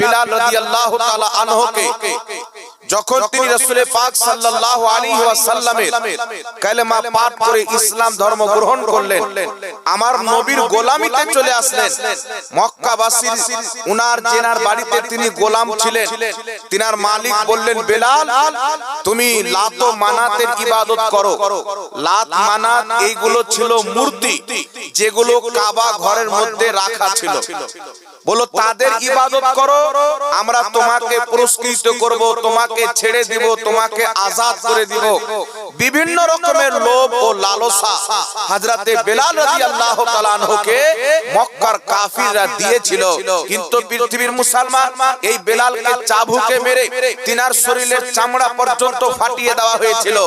বিলাল রাদিয়াল্লাহু তাআলা আনহুকে। যখন তিনি রাসূল পাক সাল্লাল্লাহু আলাইহি ওয়াসাল্লামের কালেমা পাঠ করে ইসলাম ধর্ম গ্রহণ করলেন। আমার নবীর গোলামিতে চলে আসলেন। মক্কাবাসীর উনার জেনার বাড়িতে তিনি গোলাম ছিলেন। তিনার মালিক বললেন বেলাল তুমি লাত ও মানাতের ইবাদত করো। লাত মানাত এইগুলো ছিল মূর্তি যেগুলো কাবা ঘরের মধ্যে রাখা ছিল। বলো তাদের ইবাদত করো আমরা তোমাকে পুরস্কৃত করব তোমাকে ছেড়ে দিব তোমাকে আজাদ করে দিব। বিভিন্ন রকমের লোভ ও লালসা হযরতে বেলাল রাদিয়াল্লাহু তাআলা আনহুকে মক্কার কাফিররা দিয়েছিল। কিন্তু পৃথিবীর মুসলমান এই বেলালকে চাবুকে মেরে তিনার শরীরের চামড়া পর্যন্ত ফাটিয়ে দেওয়া হয়েছিল।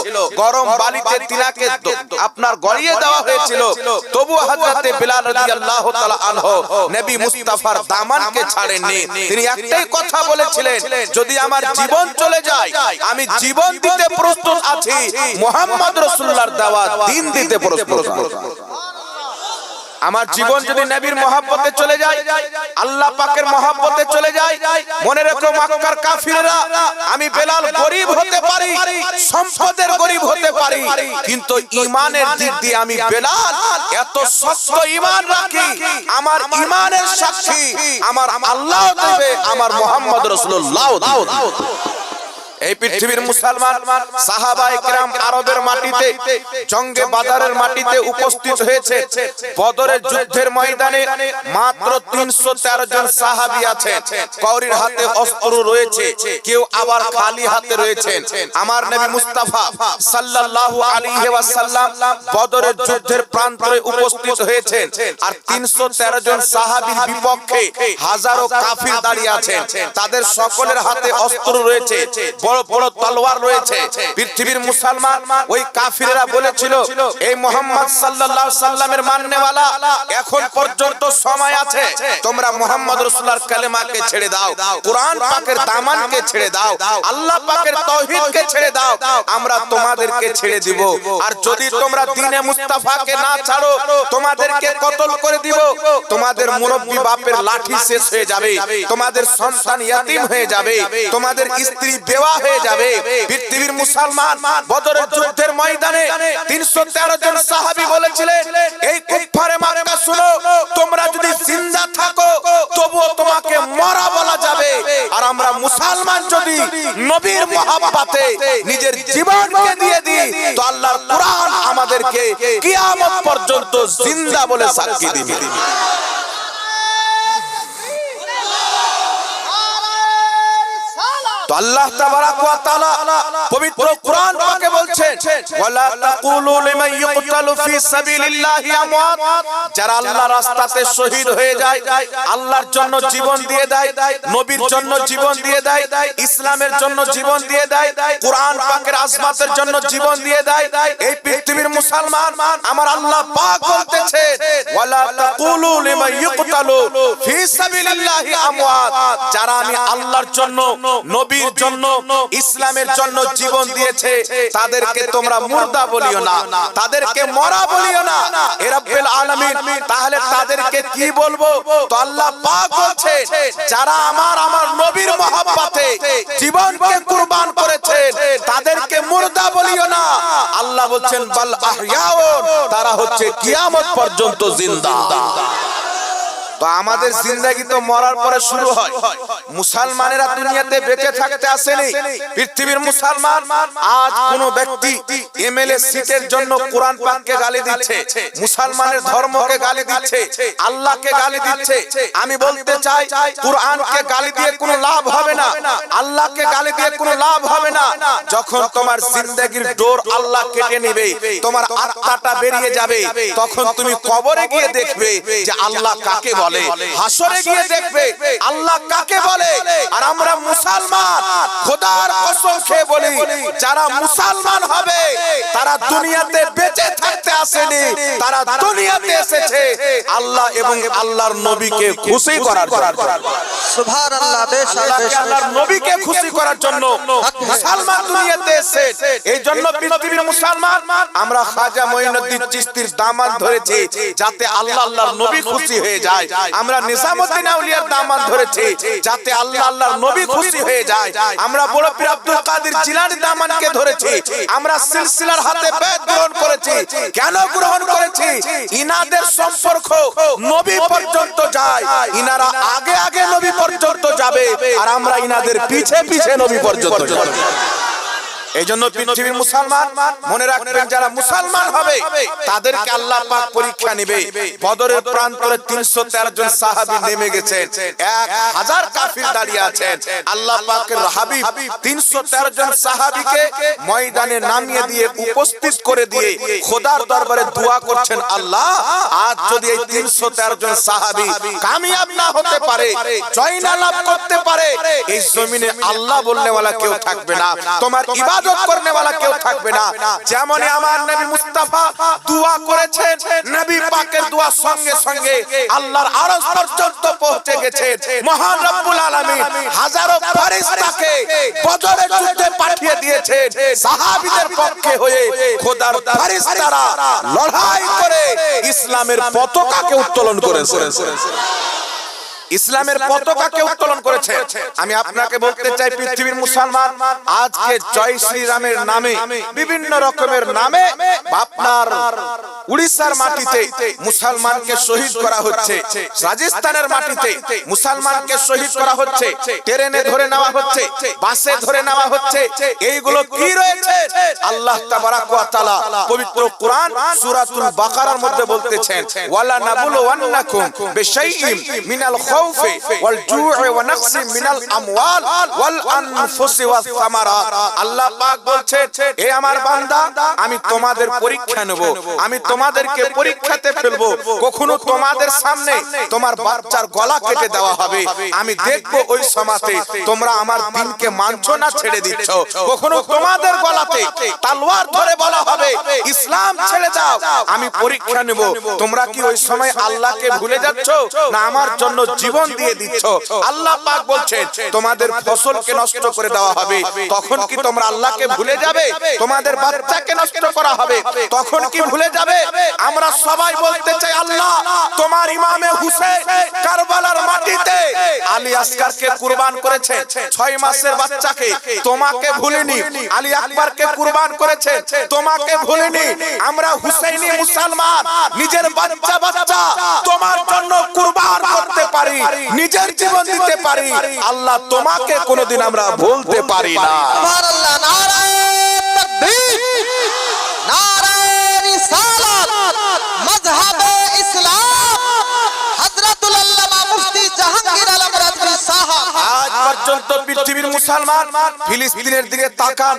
গরম বালিতে তিনাকে আপনার গড়িয়ে দেওয়া হয়েছিল। তবু হাজরাতে বেলাল রাদিয়াল্লাহু তাআলা আনহু নবী মুস্তাফার দামানকে ছাড়েননি। তিনি একটাই কথা বলেছিলেন যদি আমার জীবন চলে আমি জীবন দিতে প্রস্তুত আছি। মোহাম্মদ রাসূলুল্লাহর দেওয়া দিন দিতে প্রস্তুত। আমার জীবন যদি নবীর মহাব্বতে চলে যায় আল্লাহ পাকের মহাব্বতে চলে যায়। মনে রেখো মক্কার কাফিররা আমি বেলাল গরিব হতে পারি সম্পদের গরিব হতে পারি। কিন্তু ইমানের দিক দিয়ে আমি বেলাল এত শক্ত ইমান রাখি আমার ইমানের সাক্ষী আমার আল্লাহ দেবে আমার মোহাম্মদ রাসূলুল্লাহ দেবে। এই পৃথিবীর মুসলমান সাহাবায়ে কেরাম আরবের মাটিতে, জঙ্গে বাজারের মাটিতে উপস্থিত হয়েছে। বদরের যুদ্ধের ময়দানে মাত্র 313 জন সাহাবী আছেন। কওরির হাতে অস্ত্র রয়েছে, কেউ আবার খালি হাতে রয়েছেন। আমার নবী মুস্তাফা সাল্লাল্লাহু আলাইহি ওয়াসাল্লাম বদরের যুদ্ধের প্রান্তরে উপস্থিত হয়েছেন। আর 313 জন সাহাবীর বিপক্ষে হাজারো কাফির দাঁড়িয়ে আছেন। তাদের সকলের হাতে অস্ত্র রয়েছে। বড় বড় তলোয়ার রয়েছে। পৃথিবীর মুসলমান, ওই কাফিরেরা বলেছিল, এই মোহাম্মদ সাল্লাল্লাহু সাল্লামের মাননেওয়ালা এখন পর্যন্ত সময় আছে। তোমরা মোহাম্মদ রাসূলুল্লাহর কালেমাকে ছেড়ে দাও। কোরআন পাকের দামানকে ছেড়ে দাও। আল্লাহ পাকের তাওহীদকে ছেড়ে দাও। আমরা তোমাদেরকে ছেড়ে দিব। আর যদি তোমরা দ্বীনে মুস্তাফাকে না ছাড়ো, তোমাদেরকে কতল করে দিব? তোমাদের মুরব্বি বাপের লাঠি শেষ হয়ে যাবে। তোমাদের সন্তান ইয়াতিম হয়ে যাবে। তোমাদের স্ত্রী বেওয়া হয়ে যাবে। পৃথিবীর মুসলমান বদরের যুদ্ধের ময়দানে 313 জন সাহাবী বলেছিলেন এই কুফারে মক্কা শুনো তোমরা যদি জিন্দা থাকো তবুও তোমাকে মরা বলা যাবে। আর আমরা মুসলমান যদি নবীর মহাব্বতে নিজের জীবনকে দিয়ে দিই তো আল্লাহর কোরআন আমাদেরকে কিয়ামত পর্যন্ত জিন্দা বলে সাক্ষী দিবে। তো আল্লাহ পবিত্র কোরআন যারা আল্লাহর রাস্তাতে শহীদ হয়ে যায়, আল্লাহর জন্য জীবন দিয়ে দেয়, নবীর জন্য জীবন দিয়ে দেয়, ইসলামের জন্য জীবন দিয়ে দেয়, কোরআন পাকের জন্য জীবন দিয়ে দেয়, এই পৃথিবীর মুসলমান আমার আল্লাহ পাক বলতেছে যারা আমি আল্লাহর জন্য নবীর জন্য, ইসলামের জন্য জীবন দিয়েছে। তাদেরকে তোমরা মুর্দা বলিও না, তাদেরকে মরা বলিও না। এ রব্বুল আলামিন, তাহলে তাদেরকে কি বলব? তো আল্লাহ পাক বলছে, যারা আমার আমার নবীর মহব্বতে জীবনকে কুরবান করেছেন তাদেরকে মুর্দা বলিও না। আল্লাহ বলছেন, বাল আহয়াউন তারা হচ্ছে কিয়ামত পর্যন্ত জিন্দা। তো আমাদের জিন্দাগি তো মরার পরে শুরু হয়। মুসলমানেরা দুনিয়াতে বেঁচে থাকতে আসেনি। পৃথিবীর মুসলমান আজ কোন ব্যক্তি এমএলএ সিটের জন্য কোরআন পাককে গালি দিচ্ছে। মুসলমানের ধর্মকে গালি দিচ্ছে। আল্লাহকে গালি দিচ্ছে। আমি বলতে চাই কোরআনকে গালি দিয়ে কোনো লাভ হবে না। আল্লাহকে গালি দিয়ে কোনো লাভ হবে না। যখন তোমার জিন্দেগির ডোর আল্লাহ কেটে নেবে তোমার আত্মাটা বেরিয়ে যাবে তখন তুমি কবরে গিয়ে দেখবে যে আল্লাহ কাকে বলে হাসরে গিয়ে দেখবে আল্লাহ কাকে বলে? আর আমরা মুসলমান খোদার কসম খেয়ে বলি যারা মুসলমান হবে তারা দুনিয়াতে বেঁচে থাকতে আসেনি তারা দুনিয়াতে এসেছে আল্লাহ এবং আল্লাহর নবীকে খুশি করার জন্য। সুবহানাল্লাহ বেশ আল্লাহ বেশ আল্লাহর নবীকে খুশি করার জন্য। মুসলমান দুনিয়াতে এসেছে এই জন্য পৃথিবীর মুসলমান আমরা খাজা মঈনুদ্দিন চিশতির দামান ধরেছি যাতে আল্লাহ আল্লাহর নবী খুশি হয়ে যায়। আমরা নিজামুদ্দিন আউলিয়ার দামান ধরেছি যাতে আল্লাহ আল্লাহর নবী খুশি হয়ে যায়। আমরা বড় পীর আব্দুল কাদের জিলানী দামানকে ধরেছি। আমরা সিলসিলার হাতে বেদ গ্রহণ করেছি। কেন গ্রহণ করেছি? ইনাদের সম্পর্ক নবী পর্যন্ত যায়। ইনারা আগে আগে নবী পর্যন্ত যাবে। আর আমরা ইনাদের পিছে পিছে নবী পর্যন্ত যাব। এই জন্য পৃথিবীর মুসলমান মনে রাখবেন যারা মুসলমান হবে, তাদেরকে আল্লাহ পাক পরীক্ষা নেবে। বদরের প্রান্তরে তিনশো তেরো জন সাহাবি নেমে গেছেন এক হাজার কাফির দাঁড়িয়ে আছেন আল্লাহ পাকের হাবিব তিনশো তেরো জন সাহাবিকে ময়দানে নামিয়ে দিয়ে উপস্থিত করে দিয়ে খোদার দরবারে দোয়া করছেন, আল্লাহ, আজ যদি এই তিনশো তেরো জন সাহাবি কামিয়াব না হতে পারে জয় না লাভ করতে পারে, এই জমিনে আল্লাহ বলনে ওয়ালা কেউ থাকবে না। তোমার ইবাদত করনে ওয়ালা কেউ থাকবে না। যেমন আমার নবী মুস্তাফা দোয়া করেছেন নবী পাকের দোয়া সঙ্গে সঙ্গে আল্লাহর আরশ পর্যন্ত পৌঁছে গেছে। মহান রব্বুল আলামিন হাজারো ফেরেশতাকে বদরের যুদ্ধে পাঠিয়ে দিয়েছে সাহাবীদের পক্ষে হয়ে খোদার ফেরেশতারা লড়াই করে ইসলামের পতাকাকে উত্তোলন করেছে ইসলামের পতাকাকে উত্তোলন করেছে। আমি আপনাকে বলতে চাই পৃথিবীর মুসলমান আজকে জয় শ্রীরামের নামে বিভিন্ন রকমের নামে আপনার উড়িষ্যার মাটিতে মুসলমানকে শহীদ করা হচ্ছে। রাজস্থানের মাটিতে মুসলমানকে শহীদ করা হচ্ছে। ট্রেনে ধরে নেওয়া হচ্ছে। বাসে ধরে নেওয়া হচ্ছে। এইগুলো কি রয়েছে? আল্লাহ তাবারাক ওয়া তাআলা পবিত্র কোরআন সূরাতুল বাকারার মধ্যে বলতেছেন ওয়ালা নাবুলু ওয়ান্নাকুম বিশাইইন মিনাল খাউফি নাকসি মিনাল আমওয়াল ওয়াল আনফুসি ওয়াস সামারাত আল্লাহ পাক বলছেন হে আমার বান্দা, আমি তোমাদের পরীক্ষা নেব, আমি তোমাদেরকে পরীক্ষাতে ফেলব। কখনো তোমাদের সামনে তোমার বাচ্চার গলা কেটে দেওয়া হবে। আমি দেখব ওই সমাতে তোমরা আমার দিনকে মানছো না ছেড়ে দিচ্ছ। কখনো তোমাদের গলাতে তালওয়ার ধরে বলা হবে, ইসলাম ছেড়ে দাও, আমি পরীক্ষা নেব। তোমরা কি ওই সময় আল্লাহকে ভুলে যাচ্ছ? না, আমার জন্য জীবন দিয়ে দিচ্ছ। আল্লাহ পাক বলছেন তোমাদের ফসলকে নষ্ট করে দেওয়া হবে। তখন কি তোমরা আল্লাহকে ভুলে যাবে? তোমাদের বাচ্চাকে নষ্ট করা হবে। তখন কি ভুলে যাবে? আমরা সবাই বলতে চাই আল্লাহ তোমার ইমামে হুসেন কারবালার মাটিতে আলী আসকারকে কুরবান করেছে ছয় মাসের বাচ্চাকে তোমাকে ভুলিনি। আলী আকবরকে কুরবান করেছে তোমাকে ভুলিনি। আমরা হুসেইনি মুসলমান। নিজের বাচ্চা বাচ্চা তোমার জন্য কুরবান করতে পারি নিজের জীবন দিতে পারি। আল্লাহ তোমাকে কোনোদিন আমরা ভুলতে পারি না। পর্যন্ত পৃথিবীর মুসলমান ফিলিস্তিনের দিকে তাকান,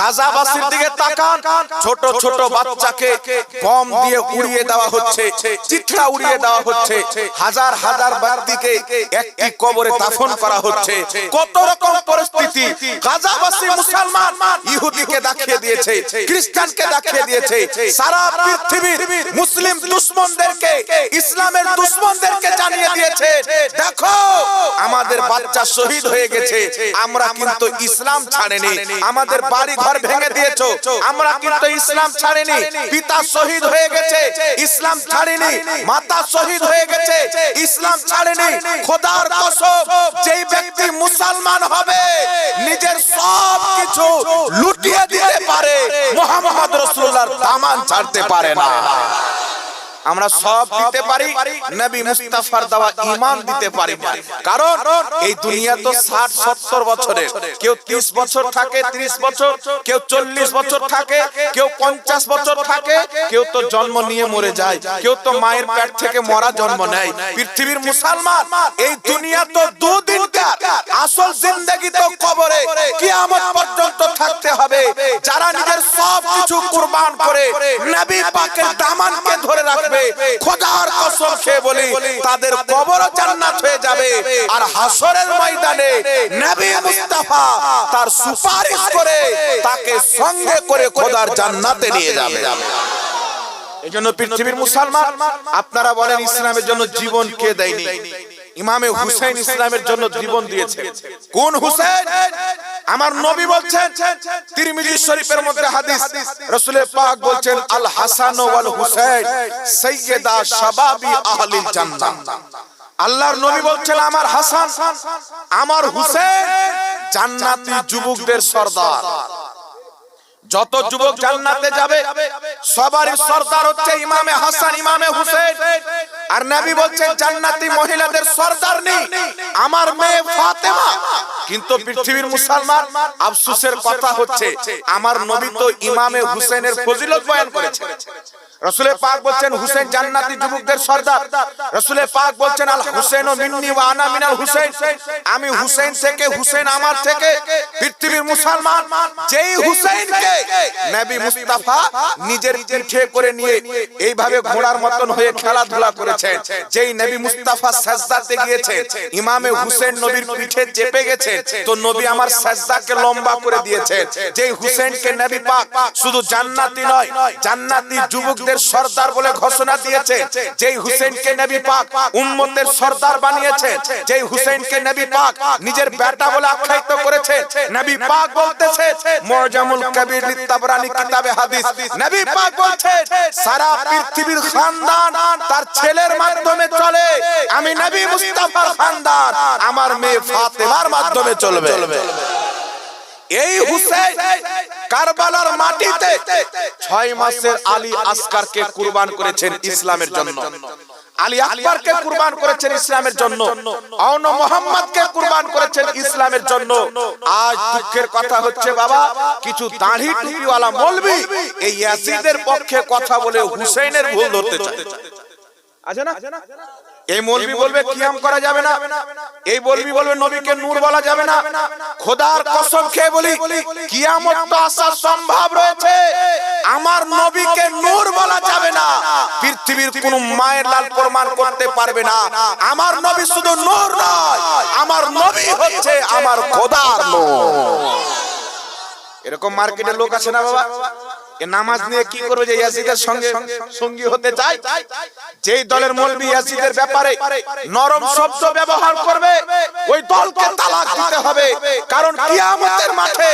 গাজাবাসীর দিকে তাকান, ছোট ছোট বাচ্চাকে বম দিয়ে উড়িয়ে দেওয়া হচ্ছে, চিত্রা উড়িয়ে দেওয়া হচ্ছে, হাজার হাজার ব্যক্তিকে একটি কবরে দাফন করা হচ্ছে। কত রকম পরিস্থিতি। গাজাবাসী মুসলমান ইহুদিকে দেখিয়ে দিয়েছে, খ্রিস্টানকে দেখিয়ে দিয়েছে। সারা পৃথিবীর মুসলিম দুশ্মনদেরকে, ইসলামের দুশ্মনদেরকে জানিয়ে দিয়েছে, দেখো, আমাদের বাচ্চা শহীদ হয়ে গেছে। আমরা কিন্তু ইসলাম ছাড়েনি। আমাদের বাড়ি ঘর ভেঙে দিয়েছ। আমরা কিন্তু ইসলাম ছাড়েনি। পিতা শহীদ হয়ে গেছে। ইসলাম ছাড়েনি। মাতা শহীদ হয়ে গেছে। ইসলাম ছাড়েনি। খোদার কসম যেই ব্যক্তি মুসলমান হবে নিজের সব কিছু লুটিয়ে দিতে পারে। মোহাম্মদ রসুল্লাহর দামান ছাড়তে পারে না। আমরা সব দিতে পারি নবী মুস্তাফার দেওয়া ঈমান দিতে পারি না। কারণ এই দুনিয়া তো 60 70 বছরের। কেউ 30 বছর থাকে 30 বছর কেউ 40 বছর থাকে কেউ 50 বছর থাকে কেউ তো জন্ম নিয়ে মরে যায় কেউ তো মায়ের পেট থেকে মরা জন্ম নেয়। পৃথিবীর মুসলমান এই দুনিয়া তো দুদিন আসল জিন্দগি তো কবরে। কিয়ামত পর্যন্ত থাকতে হবে। যারা নিজের সব কিছু কুরবান করে নবী পাকের দামানকে ধরে খোদার কসম খেয়ে বলি, তাদের কবরও জান্নাত হয়ে যাবে। আর হাসরের ময়দানে নবী মুস্তাফা তার সুপারিশ করে তাকে সঙ্গে করে খোদার জান্নাতে নিয়ে যাবে। এই জন্য পৃথিবীর মুসলমান, আপনারা বলেন ইসলামের জন্য জীবন কে দেয়নি? ইমামে হুসেন ইসলামের জন্য জীবন দিয়েছে। কোন হুসেন আমার নবী বলছেন তিরমিজি শরীফের মধ্যে হাদিস। রাসূলের পাক বলছেন আল হাসান ওয়াল হুসাইন সাইয়্যিদা শাবাবি আহলিল জান্নাহ। আল্লাহর নবী বলছেন আমার হাসান আমার হুসেন জান্নাতি যুবকদের সর্দার। যত যুবক জান্নাতে যাবে সবারই সর্দার হচ্ছে ইমামে হাসান ইমামে হুসেন। আর নবী বলছেন জান্নাতি মহিলাদের সর্দার নেই। আমার মেয়ে ফাতেমা। কিন্তু পৃথিবীর মুসলমান আফসোসের কথা হচ্ছে আমার নবী তো ইমামে হুসেনের ফজিলত বয়ান করেছেন রসুলের পাক বলছেন হুসেন জান্নাতি যুবকদের সর্দার। রসুলের পাক বলছেন আল হুসেন ও মিন্নি ওয়া আনা মিনাল হুসেন। আমি হুসেন থেকে হুসেন আমার থেকে পৃথিবীর মুসলমান। যেই হুসেনকে নবী মুস্তাফা নিজের পিঠে করে নিয়ে এইভাবে ঘোড়ার মতন হয়ে খেলাধুলা করেছেন। যেই নবী মুস্তাফা সাজদাতে গিয়েছে ইমামে হুসেন নবীর পিঠে চেপে গেছে তো নবী আমার সাজদাকে লম্বা করে দিয়েছে যেই হুসেনকে নবী পাক শুধু জান্নাতি নয় জান্নাতি যুবকদের সর্দার বলে ঘোষণা দিয়েছে। যেই হুসেনকে নবী পাক উম্মতের সর্দার বানিয়েছে, যেই হুসেনকে নবী পাক নিজের বেটা বলে আখ্যায়িত করেছে, নবী পাক বলতেছে মুআজামুল কবির লিতাবরানি কিতাবে হাদিস। নবী পাক বলছে, সারা পৃথিবীর খানদান তার ছেলের মাধ্যমে চলে। আমি নবী মুস্তাফার খানদান, আমার মেয়ে ফাতেমার মাধ্যমে চলবে। এই হুসেন কারবালার মাটিতে ছয় মাসের আলী আসকারকে কুরবান করেছেন ইসলামের জন্য। আলী আকবরকে কুরবান করেছেন ইসলামের জন্য। আউন মোহাম্মদকে কুরবান করেছেন ইসলামের জন্য। আজ দুঃখের কথা হচ্ছে বাবা কিছু দাড়ি টুপিওয়ালা মৌলবি এই ইয়াসিদের পক্ষে কথা বলে হুসেনের ভুল ধরতে চায়। আছে না? এই মৌলবি বলবে, কিয়াম করা যাবে না। এই মৌলবি বলবে, নবীকে নূর বলা যাবে না। খোদার কসম খেয়ে বলি, কিয়ামত তো আসা সম্ভব রয়েছে। আমার নবীকে নূর বলা যাবে না। পৃথিবীর কোন মায়ের লাল প্রমাণ করতে পারবে না। আমার নবী শুধু নূর নয়, আমার নবী হচ্ছে আমার খোদার নূর। এরকম মার্কেটের লোক আছে না বাবা? নামাজ নিয়ে কি করবে যে ইয়াসিদের সঙ্গে সঙ্গী হতে চায়? যেই দলের মৌলবি ইয়াসিদের ব্যাপারে নরম শব্দ ব্যবহার করবে, ওই দলকে তালাক দিতে হবে। কারণ কিয়ামতের মাঠে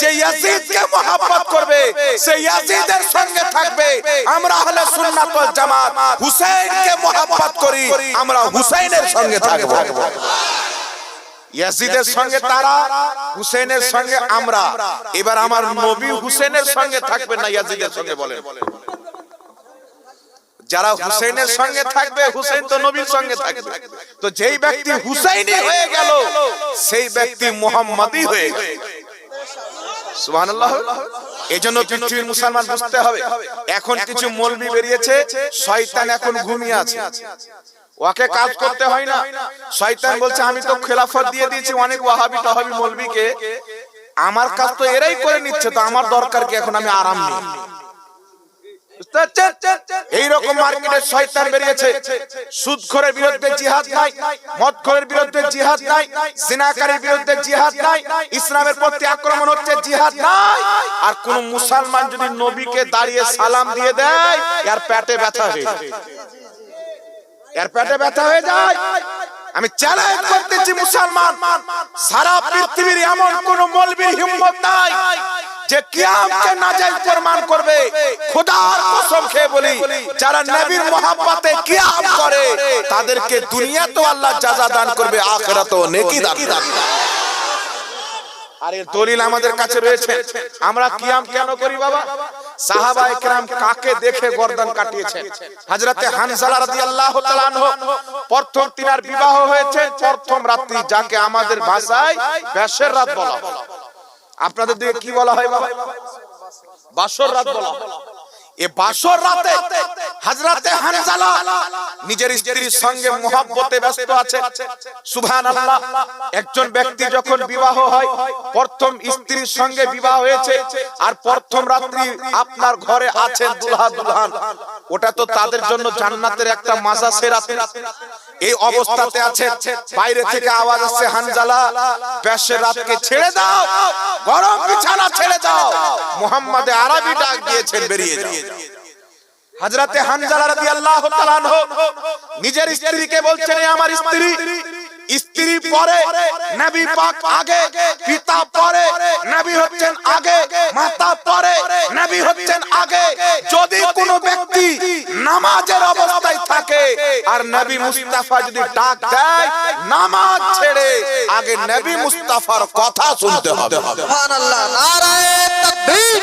যে ইয়াসিদকে মহব্বত করবে সেই ইয়াসিদের সঙ্গে থাকবে। আমরা হলে সুন্নাত ওয়াল জামাত হুসাইনকে মহব্বত করি, আমরা হুসাইনের সঙ্গে থাকব। ইয়াজিদের সঙ্গে তারা হুসেনের সঙ্গে আমরা। এবার আমার নবী হুসেনের সঙ্গে থাকবে না ইয়াজিদের সঙ্গে বলেন। যারা হুসেনের সঙ্গে থাকবে হুসেন তো নবীর সঙ্গে থাকবে। তো যেই ব্যক্তি হুসাইনি হয়ে গেল সেই ব্যক্তি মোহাম্মদই হয়ে গেল। সুবহানাল্লাহ। এই জন্য পৃথিবীর মুসলমান বুঝতে হবে এখন কিছু মৌলবি বেরিয়েছে শয়তান এখন ঘুমিয়ে আছে। ওকে কাজ করতে হয় না। শয়তান বলছে আমি তো খেলাফত দিয়ে দিয়েছি অনেক ওয়াহাবি তাহাবি মৌলবিকে আমার কাজ তো এরাই করে নিচ্ছে তো আমার দরকার কি এখন আমি আরাম নেই? এইরকম মার্কেটে শয়তান বেরিয়েছে। সুদখোরের বিরুদ্ধে জিহাদ নাই মদখোরের বিরুদ্ধে জিহাদ নাই জিনাকারীর বিরুদ্ধে জিহাদ নাই ইসলামের প্রতি আক্রমণ হচ্ছে জিহাদ নাই। আর কোন মুসলমান যদি নবীকে দাঁড়িয়ে সালাম দিয়ে দেয় আর পেটে ব্যথা হয়ে যায়। এর পেটে ব্যথা হয়ে যায়। আমি চ্যালেঞ্জ করতেছি মুসলমান। সারা পৃথিবীর এমন কোন মৌলবীর হিম্মত নাই যে কিয়ামকে নাজাইজ প্রমাণ করবে। খোদার কসম খেয়ে বলি, যারা নবীর মোহাব্বতে কিয়াম করে, তাদেরকে দুনিয়াতেও আল্লাহ জাযা দান করবে, আখিরাতেও নেকি দান করবে। আর এর দলিল আমাদের কাছে রয়েছে। আমরা কিয়াম কেন করি বাবা? সাহাবা একরাম কাকে দেখে গর্দান কাটিয়েছেন? হযরতে হানজালা রাদিয়াল্লাহু তাআলা আনহু। প্রথম তিনার বিবাহ হয়েছে, প্রথম রাত্রি যাকে আমাদের ভাষায় বেশের রাত বলা আপনাদের দিকে কি বলা হয় বাবা? বাসর রাত বলা হয়। এ বাসর রাতে হযরতে হানজালা নিজের স্ত্রীর সঙ্গে মোহাব্বতে ব্যস্ত আছে। সুবহানাল্লাহ একজন ব্যক্তি যখন বিবাহ হয় প্রথম স্ত্রীর সঙ্গে বিবাহ হয়েছে আর প্রথম রাত্রি আপনার ঘরে আছেন দুলহা দুলহান ওটা তো তাদের জন্য জান্নাতের একটা মাজা সে রাতে এই অবস্থাতে আছে বাইরে থেকে আওয়াজ আসছে হানজালা বেশের রাতকে ছেড়ে দাও গরম বিছানা ছেড়ে দাও। মোহাম্মদে আরবি ডাক দিয়েছেন বেরিয়ে যাও হযরতে হানজালা রাদিয়াল্লাহু তাআলা নিজের স্ত্রীকে বলছেন "এ আমার স্ত্রী স্ত্রী। পরে নবী পাক আগে পিতা পরে নবী হচ্ছেন আগে মাতা পরে নবী হচ্ছেন আগে। যদি কোনো ব্যক্তি নামাজের অবস্থায় থাকে আর নবী মুস্তাফা যদি ডাক দেয় নামাজ ছেড়ে আগে নবী মুস্তাফার কথা শুনতে হবে। সুবহানাল্লাহ নারায়ে তাকবীর।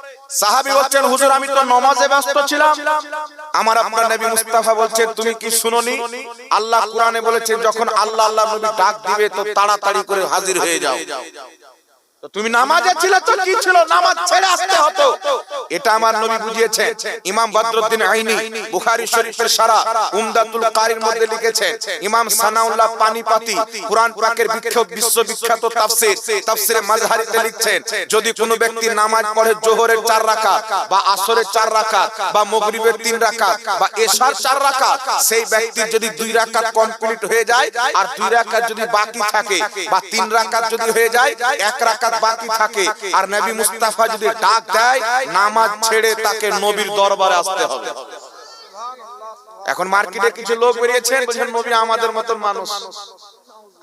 সাহাবী বলছেন হুজুর আমি তো নমাজে ব্যস্ত ছিলাম। আমার আপনার নবী মুস্তাফা বলছেন তুমি কি শুনোনি? আল্লাহ কোরআনে বলেছেন যখন আল্লাহ আল্লাহ নবী ডাক দিবে তো তাড়াতাড়ি করে হাজির হয়ে যাও। তুমি নামাজে ছিলে তো কি ছিল? নামাজ ছেড়ে আসতে হতো। এটা আমার নবী বুঝিয়েছে ইমাম বদরুদ্দিন আইনি, বুখারী শরীফের সারা, উমদাতুল কারির মধ্যে লিখেছেন ইমাম সানাউল্লাহ পানিপাতি, কুরআন পাকের বিখ্যাত, বিশ্ববিখ্যাত তাফসীর, তাফসীরে মাযহারিতে লিখছেন, যদি কোনো ব্যক্তি নামাজ পড়ে জোহরের চার রাকাত, বা আসরের চার রাকাত, বা মাগরিবের তিন রাকাত, বা এশার চার রাকাত, সেই ব্যক্তির যদি দুই রাকাত কমপ্লিট হয়ে যায়, আর দুই রাকাত যদি বাকি থাকে, বা তিন রাকাত যদি হয়ে যায়, এক রাকাত বাকি থাকে। আর নবী মুস্তাফা যদি ডাক দেয়, নামাজ ছেড়ে তাকে নবীর দরবারে আসতে হবে। এখন মার্কেটে কিছু লোক বেরিয়েছেন, বলছেন, নবী আমাদের মতন মানুষ।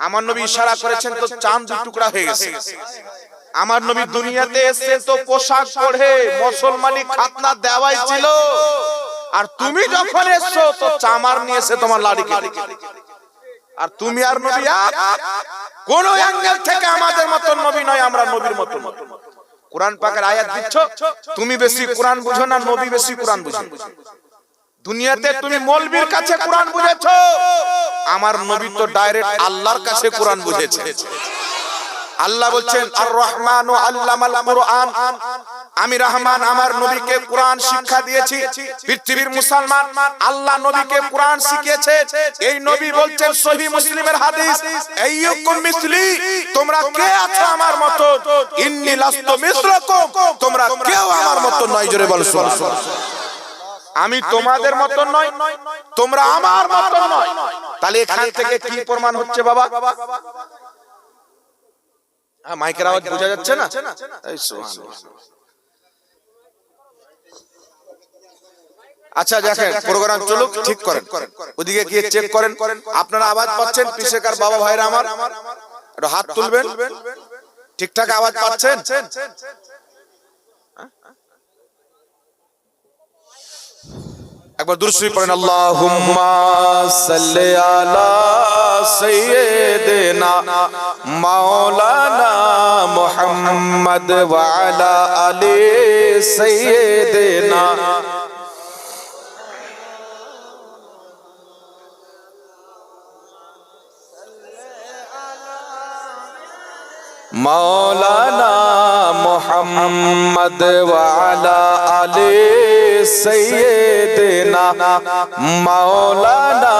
আমার নবী ইশারা করেছেন তো চাঁদ টুকরা হয়ে গেছে। আমার নবী দুনিয়াতে এসেছেন তো পোশাক পরে মুসলমানি খাতনা দেওয়াই ছিল। আর তুমি যখন এসছো, তো চামার নিয়ে এসে তোমার লাড়ি আর তুমি আর নবী কোন অ্যাঙ্গেল থেকে আমাদের মতন নবী নয়, আমরা নবীর মতন। কোরআন পাকের আয়াত দিচ্ছ? তুমি বেশি কোরআন বুঝো না, নবী বেশি কোরআন বুঝো। দুনিয়াতে তুমি মৌলবীর কাছে কোরআন বুঝেছ। আমার নবী তো ডাইরেক্ট আল্লাহর কাছে কোরআন বুঝেছে। আল্লাহ বলছেন, আর রহমান ও আল্লামাল কোরআন। আমি রহমান আমার নবীকে কোরআন শিক্ষা দিয়েছি। পৃথিবীর মুসলমান আল্লাহ নবীকে কোরআন শিখিয়েছে। এই নবী বলছেন সহি মুসলিমের হাদিস। আইয়ুকুম মিসলি তোমরা কে আছো আমার মত? ইন্নী লাস্তু মিসলাকুম তোমরা কেউ আমার মত নয় জোরে বলো সুবহানাল্লাহ। আমি তোমাদের মত নয় তোমরা আমার মত নয়। তাহলে এখান থেকে কি প্রমাণ হচ্ছে বাবা? হ্যাঁ, মাইকের আওয়াজ বোঝা যাচ্ছে না এই সুবহানাল্লাহ। আচ্ছা দেখেন প্রোগ্রাম চলুক ঠিক করেন। ওদিকে গিয়ে চেক করেন। আপনারা আওয়াজ পাচ্ছেন? পিসেকার বাবা ভাইরা আমার? একটু হাত তুলবেন? ঠিকঠাক আওয়াজ পাচ্ছেন? একবার দুরুশ্বরী পড়েন। আল্লাহুম্মা সাল্লি আলা সাইয়্যিদিনা মাওলানা মুহাম্মদ ওয়া আলা আলি সাইয়্যিদিনা মৌলানা মোহাম্মদ ওয়ালা আলে সৈয়দনা মৌলানা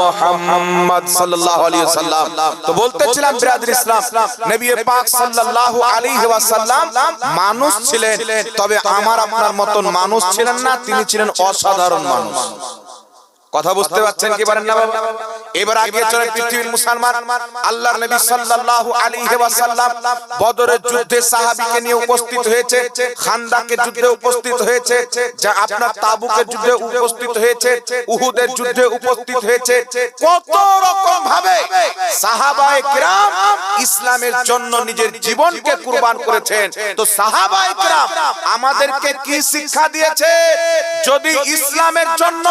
মোহাম্মদ সাল্লাল্লাহু আলাইহি ওয়াসাল্লাম। তো বলতেছিলাম, বিরাদর ইসলাম, নবী পাক সাল্লাল্লাহু আলাইহি ওয়াসাল্লাম মানুষ ছিলেন, তবে আমার আপনার মতন মানুষ ছিলেন না, তিনি ছিলেন অসাধারণ মানুষ। কথা বুঝতে পারছেন কি পারেন না এবার আগে চলেন পৃথিবীর মুসলমান। আল্লাহর নবী সাল্লাল্লাহু আলাইহি ওয়াসাল্লাম বদরের যুদ্ধে সাহাবীকে নিয়ে উপস্থিত হয়েছে খানদাকের যুদ্ধে উপস্থিত হয়েছে যা আপনার তাবুকের যুদ্ধে উপস্থিত হয়েছে উহুদের যুদ্ধে উপস্থিত হয়েছে কত রকম ভাবে সাহাবায়ে কিরাম ইসলামের জন্য নিজের জীবনকে কুরবান করেছেন। তো সাহাবায়ে কিরাম আমাদেরকে কি শিক্ষা দিয়েছে? যদি ইসলামের জন্য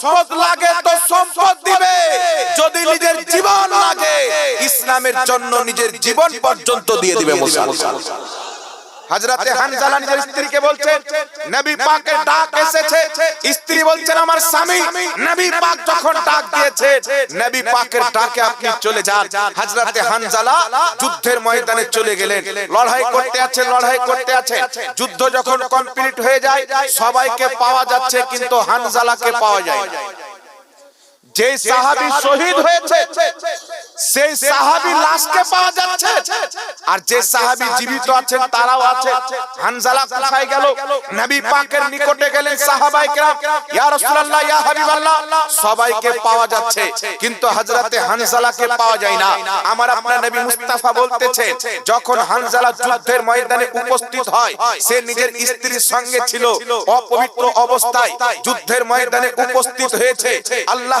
সম্পদ লাগে তো সম্পদ দিবে। যদি নিজের জীবন লাগে ইসলামের জন্য নিজের জীবন পর্যন্ত দিয়ে দিবে মুসলমান। হযরতে হানজালা নিজের স্ত্রীকে বলছেন নবী পাকের ডাক এসেছে। স্ত্রী বলছেন আমার স্বামী নবী পাক যখন ডাক দিয়েছে নবী পাকের ডাকে আপনি চলে যান। হযরতে হানজালা যুদ্ধের ময়দানে চলে গেলেন। লড়াই করতে আছেন লড়াই করতে আছেন যুদ্ধ যখন কমপ্লিট হয়ে যায় সবাইকে পাওয়া যাচ্ছে কিন্তু হানজালাকে পাওয়া যায় না। যে সাহাবী শহীদ হয়েছে সেই সাহাবী লাশকে পাওয়া যাচ্ছে। আর যে সাহাবী জীবিত আছেন তারাও আছে। হানজালা কোথায় গেল? নবী পাকের নিকটে গেলেন সাহাবায়ে কেরাম। ইয়া রাসূলুল্লাহ ইয়া হাবিবাল্লাহ। সবাইকে পাওয়া যাচ্ছে। কিন্তু হযরতে হানজালাকে পাওয়া যায় না। আমার আপনার নবী মুস্তাফা বলতেছে যখন হানজালা যুদ্ধের ময়দানে উপস্থিত হয় সে নিজের স্ত্রীর সঙ্গে ছিল অপবিত্র অবস্থায়। যুদ্ধের ময়দানে উপস্থিত হয়েছে আল্লাহ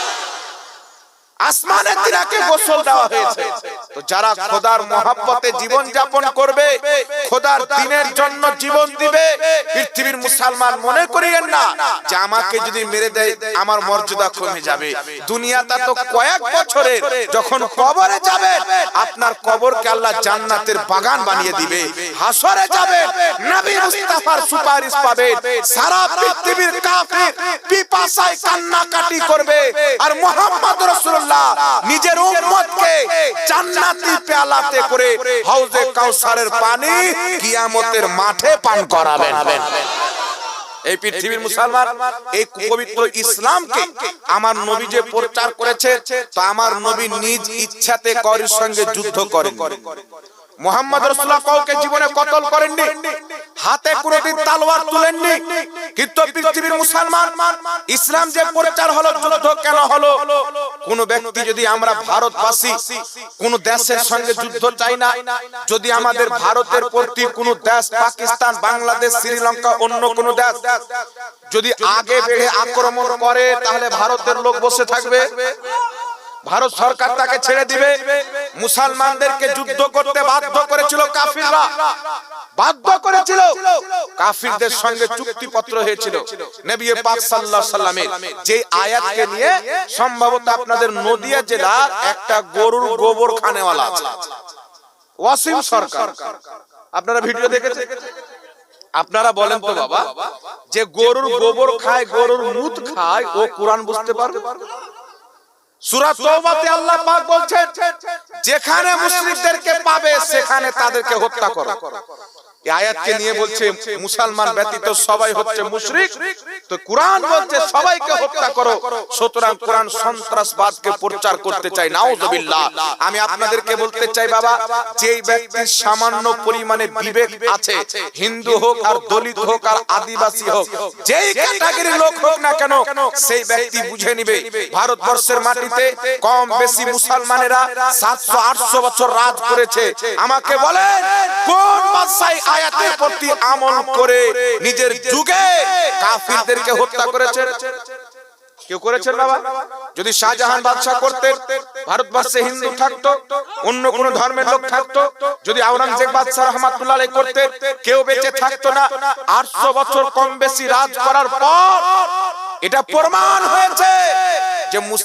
আসমানের তিনাকে গোসল দেওয়া হয়েছে। তো যারা খোদার মহাব্বতে জীবন যাপন করবে, খোদার দিনের জন্য জীবন দিবে, পৃথিবীর মুসলমান মনে করিয়েন না যে আমাকে যদি মেরে দেয়, আমার মর্যাদা কমে যাবে। দুনিয়াটা তো কয়েক বছরের, যখন কবরে যাবে, আপনার কবরকে আল্লাহ জান্নাতের বাগান বানিয়ে দিবে। হাসরে যাবে, নবী মুস্তাফার সুপারিশ পাবে। সারা পৃথিবীর কাফির পিপাসায় কান্নাকাটি করবে। আর মোহাম্মদ রাসূলুল্লাহ নিজের উম্মতকে জান্নাতি পেয়ালাতে করে হাউজে কাউসারের পানি কিয়ামতের মাঠে পান করাবেন। এই পৃথিবীর মুসলমান, এই পবিত্র ইসলামকে আমার নবী যে প্রচার করেছে, তো আমার নবী নিজ ইচ্ছাতে করের সঙ্গে যুদ্ধ করেন মোহাম্মদ রসুল্লাহ কাউকে জীবনে কতল করেননি? হাতে কোনোদিন তালোয়ার তুলেননি? কিন্তু পৃথিবীর মুসলমান, ইসলাম যে প্রচার হলো, যুদ্ধ কেন হলো? কোন ব্যক্তি যদি আমরা ভারতবাসী, কোন দেশের সঙ্গে যুদ্ধ চাই না, যদি আমাদের ভারতের প্রতি কোন দেশ, পাকিস্তান, বাংলাদেশ, শ্রীলঙ্কা, অন্য কোন দেশ, যদি আগে বেড়ে আক্রমণ করে, তাহলে ভারতের লোক বসে থাকবে? ভারত সরকার তাকে ছেড়ে দিবে। মুসলমানদেরকে যুদ্ধ করতে বাধ্য করেছিল কাফিররা। বাধ্য করেছিল। কাফিরদের সঙ্গে চুক্তিপত্র হয়েছিল নবী পাক সাল্লাল্লাহু সাল্লামের। যে আয়াতকে নিয়ে সম্ভবত আপনাদের নদিয়া জেলার একটা গরুর গোবর খানেওয়ালা আছে। ওয়াসিম সরকার। আপনারা ভিডিও দেখেছেন? আপনারা বলেন তো বাবা, যে গরুর গোবর খায়, গরুর মুত খায়, ও কোরআন বুঝতে পারবে? সূরা তওবাতে আল্লাহ পাক বলছেন যেখানে মুসলিমদেরকে পাবে সেখানে তাদেরকে হত্যা করো। আয়াতকে নিয়ে বলছে, মুসলমান ব্যতীত সবাই হচ্ছে মুশরিক। তো কোরআন বলছে, সবাইকে হত্যা করো। সুতরাং কোরআন সন্ত্রাসবাদকে প্রচার করতে চাই, নাউজুবিল্লাহ। আমি আপনাদেরকে বলতে চাই, বাবা, যেই ব্যক্তির সামান্য পরিমাণে বিবেক আছে, হিন্দু হোক আর দলিত হোক আর আদিবাসী হোক, যেই ক্যাটাগরির লোক হোক না কেন, সেই ব্যক্তি বুঝে নিবে, ভারতবর্ষের মাটিতে কম বেশি মুসলমানেরা সাতশো আটশো বছর রাজ করেছে। আমাকে বলেন, কোন বাদশাহ আয়াতের প্রতি আমল করে নিজের যুগে কাফিরদেরকে হত্যা করেছে। কেউ করেছেন বাবা? যদি শাহজাহান বাদশাহ করতেন ভারতবর্ষে হিন্দু থাকতো, অন্য কোন ধর্মের লোক থাকতো, যদি আওরঙ্গজেব বাদশাহ রহমাতুল্লাহ করতেন কেউ বেঁচে থাকতো না, আটশো বছর কম বেশি রাজ করার পর এটা প্রমাণ হয়েছে যে